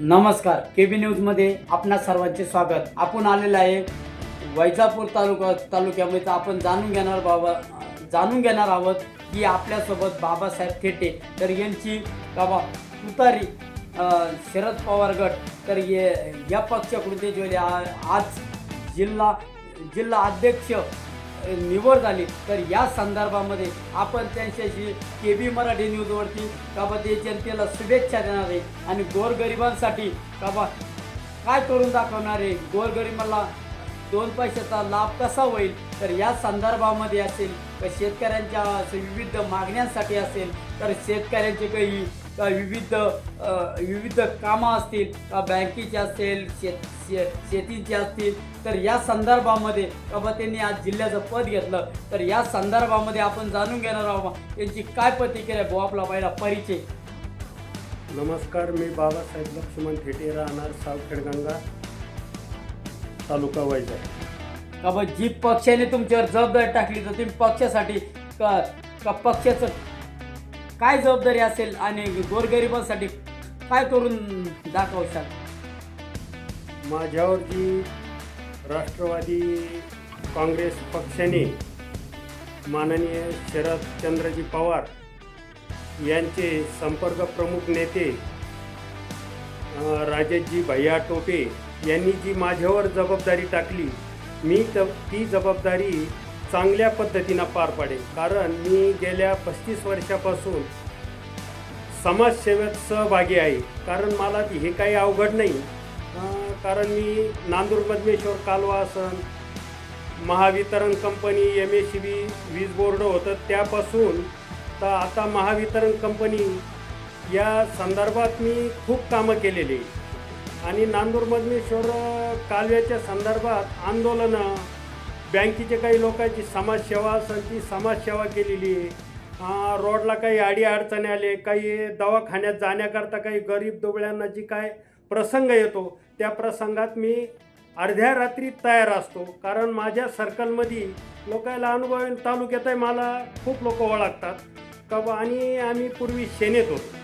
नमस्कार के बी न्यूजमध्ये आपणा सर्वांचे स्वागत. आपण आलेलं आहे वैजापूर तालुका तालुक्यामध्ये. आपण जाणून घेणार बाबा जाणून घेणार आहोत की आपल्यासोबत बाबासाहेब थेटे तर यांची बाबा तुतारी शरद पवार गट तर ये या पक्षाकडून ते जे आज जिल्हा जिल्हा अध्यक्ष निवड झाली तर या संदर्भामध्ये आपण त्यांच्याशी के बी मराठी न्यूजवरती का बा ते जनतेला शुभेच्छा देणार आहे. आणि गोरगरिबांसाठी का बा काय करून दाखवणार आहे? गोरगरिबाला दोन पैशाचा लाभ कसा होईल? तर या संदर्भामध्ये असेल तर शेतकऱ्यांच्या असे विविध मागण्यांसाठी असेल तर शेतकऱ्यांचे काही विविध अ, विविध कामं असतील का बँकेचे असेल शेत शे शेतीचे असतील तर या संदर्भामध्ये बाबा त्यांनी आज जिल्ह्याचं पद घेतलं. तर या संदर्भामध्ये आपण जाणून घेणार आहोत त्यांची काय प्रतिक्रिया आहे भाऊ आपला पहिला परिचय. नमस्कार मी बाबासाहेब लक्ष्मण थेटे राहणार सावखेडगंगा तालुका वैजाग का बा जी पक्षाने तुमच्यावर जबाबदारी टाकली तर तुम्ही पक्षासाठी का का पक्षाचं काय जबाबदारी असेल आणि गोरगरिबांसाठी काय करून दाखवू दाखवशाल माझ्यावर जी राष्ट्रवादी काँग्रेस पक्षाने माननीय शरदचंद्रजी पवार यांचे संपर्क प्रमुख नेते राजेशजी भैया टोपे यांनी जी माझ्यावर जबाबदारी टाकली मी त ती जबाबदारी चांगल्या पद्धतीनं पार पाडेल. कारण मी गेल्या पस्तीस वर्षापासून समाजसेवेत सहभागी आहे. कारण मला हे काही अवघड नाही. कारण मी नांदूर मधमेश्वर कालवा असन Mahavitaran company M S C B वीज बोर्ड होतं. त्यापासून तर आता महावितरण कंपनी या संदर्भात मी खूप कामं केलेली. आणि नांदूर मधमेश्वर कालव्याच्या संदर्भात आंदोलनं बँकेचे काही लोकांची समाजसेवा असेल ती समाजसेवा केलेली आहे. रोडला काही आडी अडचणी आले काही दवाखान्यात जाण्याकरता काही गरीब दुबळ्यांना जी काय प्रसंग येतो त्या प्रसंगात मी अर्ध्या रात्री तयार असतो. कारण माझ्या सर्कलमध्ये लोकायला अनुभव तालुक्यात आहे मला खूप लोक ओळखतात. का आणि आम्ही पूर्वी सेनेत होतो.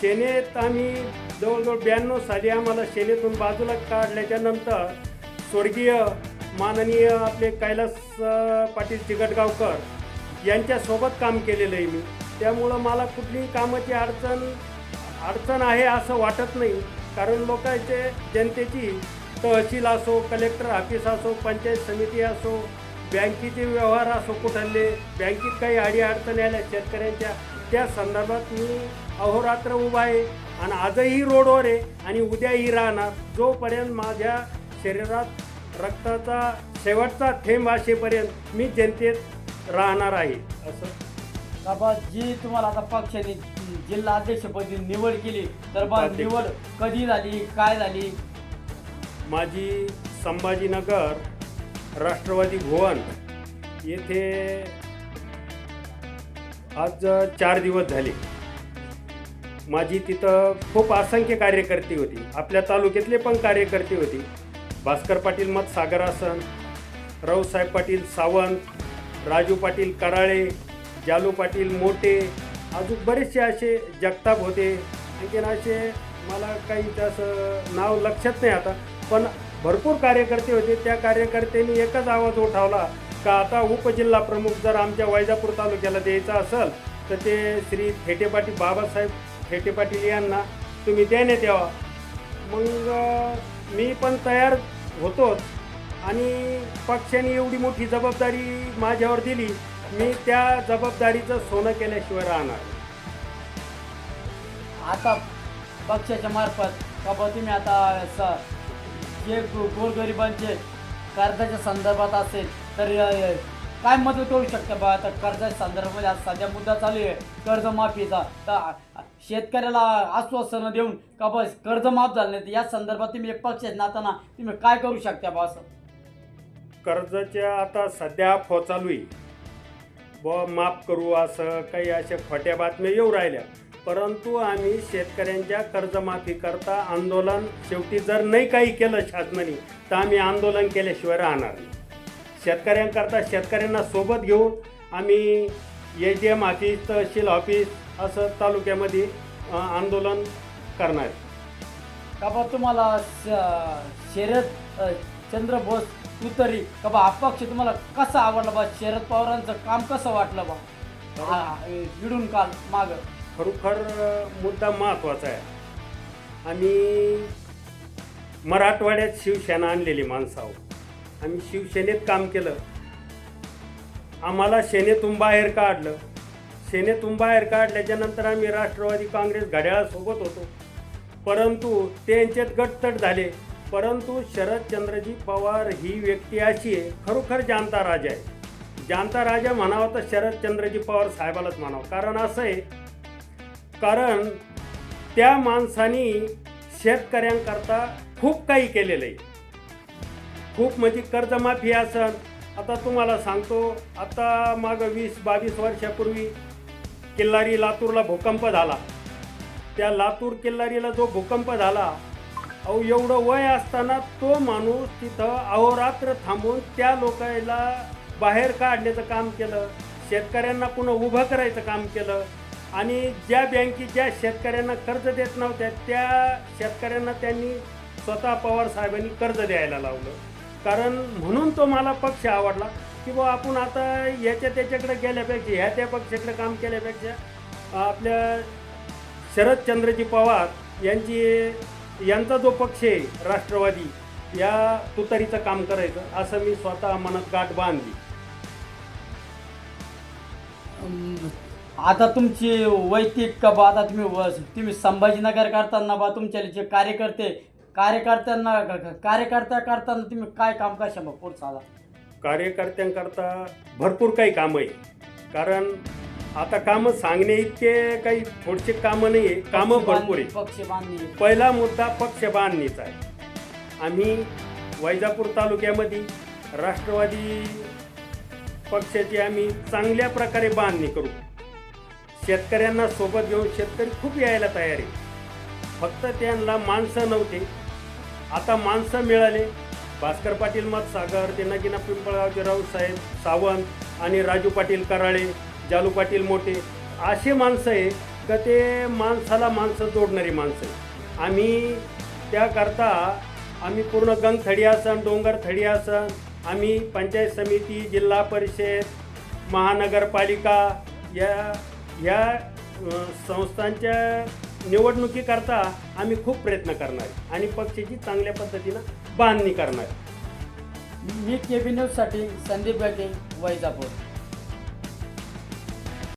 सेनेत आम्ही जवळजवळ ब्याण्णव साली आम्हाला सेनेतून बाजूला काढल्याच्यानंतर स्वर्गीय माननीय आपले कैलास पाटील चिकटगावकर यांच्यासोबत काम केलेलं आहे मी. त्यामुळं मला कुठलीही कामाची अडचण अडचण आहे असं वाटत नाही. कारण लोकांचे जनतेची तहसील असो कलेक्टर ऑफिस असो पंचायत समिती असो बँकेचे व्यवहार असो कुठले बँकेत काही अडी अडचणी आल्या शेतकऱ्यांच्या त्या संदर्भात मी अहोरात्र उभा आहे आणि आजही रोडवर आहे आणि उद्याही राहणार. जोपर्यंत माझ्या शरीरात रक्ताचा शेवटचा थेंब असेपर्यंत मी जनतेत राहणार आहे. असं? का बा जी तुम्हाला आता पक्षाने जिल्हा अध्यक्षपदी निवड केली तर बा अध्यक्ष. निवड कधी झाली? काय झाली? माझी संभाजीनगर राष्ट्रवादी भुवन येथे आज चार दिवस झाले. माझी तिथं खूप असंख्य कार्यकर्ते होती. आपल्या तालुक्यातले पण कार्यकर्ते होते. भास्कर पाटील मत सागरासन रावसाहेब पाटील सावंत राजू पाटील कराळे जालू पाटील मोठे अजून बरेचसे असे जगताप होते. आणखीन असे मला काही असं नाव लक्षात नाही आता पण भरपूर कार्यकर्ते होते. त्या कार्यकर्त्यांनी एकच आवाज उठावला का आता उपजिल्हा प्रमुख जर आमच्या वैजापूर तालुक्याला द्यायचा असेल तर ते श्री थेटे पाटील बाबासाहेब थेटे पाटील यांना तुम्ही देण्यात यावा. मग मी पण तयार होतोच. आणि पक्षाने एवढी मोठी जबाबदारी माझ्यावर दिली मी त्या जबाबदारीचं सोनं केल्याशिवाय राहणार. आता पक्षाच्या मार्फत का तुम्ही आता स- जे गोरगरिबांचे कर्जाच्या संदर्भात असेल तर काय मदत करू शकता बा? आता कर्जाच्या संदर्भामध्ये आज सध्या मुद्दा चालू आहे कर्जमाफीचा. तर शेतकऱ्याला आश्वासनं देऊन का बस कर्ज माफ झालं नाही तर या संदर्भात तुम्ही एक पक्ष नाताना तुम्ही काय करू शकता बा असं? कर्जाच्या आता सध्या फो चालू आहे. ब माफ करू असं काही अशा खोट्या बातम्या येऊ राहिल्या. परंतु आम्ही शेतकऱ्यांच्या कर्जमाफी करता आंदोलन शेवटी जर नाही काही केलं शासनाने तर आम्ही आंदोलन केल्याशिवाय राहणार नाही. शेतकऱ्यांकरता शेतकऱ्यांना सोबत घेऊन आम्ही एच डी एम ऑफिस तहसील ऑफिस असं तालुक्यामध्ये आंदोलन करणार. का बा तुम्हाला शरद चंद्र बोस तुतरी का बा अपक्ष तुम्हाला कसा आवडला बा? शरद पवारांचं काम कसं वाटलं बा? हा, ए, विडून काल माग. खरोखर मुद्दा महत्त्वाचा आहे. आम्ही मराठवाड्यात शिवसेना आणलेली माणसं आहोत. आम्ही शिवसेनेत काम केलं. आम्हाला सेनेतून बाहेर काढलं. सेनेतून बाहेर काढल्याच्यानंतर आम्ही राष्ट्रवादी काँग्रेस घड्याळासोबत होतो. परंतु त्यांच्यात गटतट झाले. परंतु शरदचंद्रजी पवार ही व्यक्ती अशी आहे खरोखर जानता राजा आहे. जानता राजा म्हणावं तर शरदचंद्रजी पवार साहेबालाच म्हणावं. कारण असं आहे कारण त्या माणसानी शेतकऱ्यांकरता खूप काही केलेलं आहे. खूप म्हणजे कर्जमाफी असन आता तुम्हाला सांगतो आता मागं वीस बावीस वर्षापूर्वी किल्लारी लातूरला भूकंप झाला. त्या लातूर किल्लारीला जो भूकंप झाला अहो एवढं वय असताना तो माणूस तिथं अहोरात्र थांबून त्या लोकांना बाहेर काढण्याचं काम केलं शेतकऱ्यांना पुन्हा उभं करायचं काम केलं आणि ज्या बँकी ज्या शेतकऱ्यांना कर्ज देत नव्हत्या त्या शेतकऱ्यांना त्यांनी स्वतः पवार साहेबांनी कर्ज द्यायला लावलं. कारण म्हणून तो मला पक्ष आवडला की बा आपण आता याच्या त्याच्याकडे गेल्यापेक्षा ह्या त्या पक्षाकडे काम केल्यापेक्षा आपल्या शरदचंद्रजी पवार यांची यांचा जो पक्ष आहे राष्ट्रवादी या तुतारीचं काम करायचं असं मी स्वतः मनात गाठ बांधली. आता तुमची वैयक्तिक का बा आता तुम्ही व- तुम्ही संभाजीनगर करताना बा तुमच्या जे कार्यकर्ते कार्यकर्त्यांना कार्यकर्त्या करताना तुम्ही काय काम कशा मग पुढचा आला कार्यकर्त्यांकरता भरपूर काही कामं आहे. कारण आता कामं सांगणे इतके काही थोडसे कामं नाही आहे कामं भरपूर आहे पक्ष बांधणी पहिला मुद्दा पक्ष बांधणीचा आहे. आम्ही वैजापूर तालुक्यामध्ये राष्ट्रवादी पक्षाची आम्ही चांगल्या प्रकारे बांधणी करू. शेतकऱ्यांना सोबत घेऊन शेतकरी खूप यायला तयार आहे. फक्त त्यांना माणसं नव्हते आता माणसं मिळाले. भास्कर पाटील मतसागर ते नगिना पिंपळगावचे राऊसाहेब सावंत आणि राजू पाटील कराळे जालू पाटील मोठे असे माणसं आहे का ते माणसाला माणसं जोडणारी माणसं आहे आम्ही त्याकरता आम्ही पूर्ण गंग थडी आसन असन डोंगरथडी असन आम्ही पंचायत समिती जिल्हा परिषद महानगरपालिका या या संस्थांच्या निवडणुकीकरता आम्ही खूप प्रयत्न करणार आणि पक्षाची चांगल्या पद्धतीनं बांधणी करणार मी केबी न्यूजसाठी संदीप गाके वैजापूर.